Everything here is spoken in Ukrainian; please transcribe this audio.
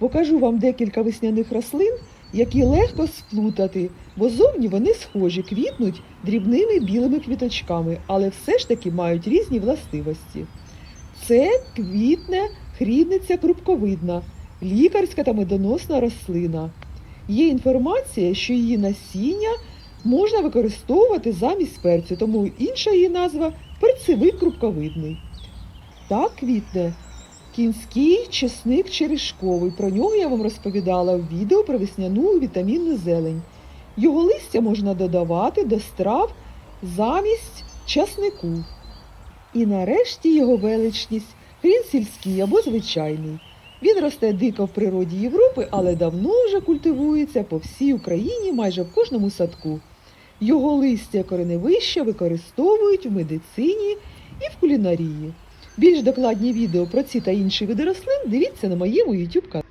Покажу вам декілька весняних рослин, які легко сплутати, бо зовні вони схожі, квітнуть дрібними білими квіточками, але все ж таки мають різні властивості. Це квітне хрідниця крупковидна, лікарська та медоносна рослина. Є інформація, що її насіння можна використовувати замість перцю, тому інша її назва перцевик крупковидний. Так квітне кінський чесник черешковий. Про нього я вам розповідала в відео про весняну вітамінну зелень. Його листя можна додавати до страв замість часнику. І нарешті його величність хрін сільський або звичайний. Він росте дико в природі Європи, але давно вже культивується по всій Україні майже в кожному садку. Його листя кореневища використовують в медицині і в кулінарії. Більш докладні відео про ці та інші види рослин дивіться на моєму YouTube каналі.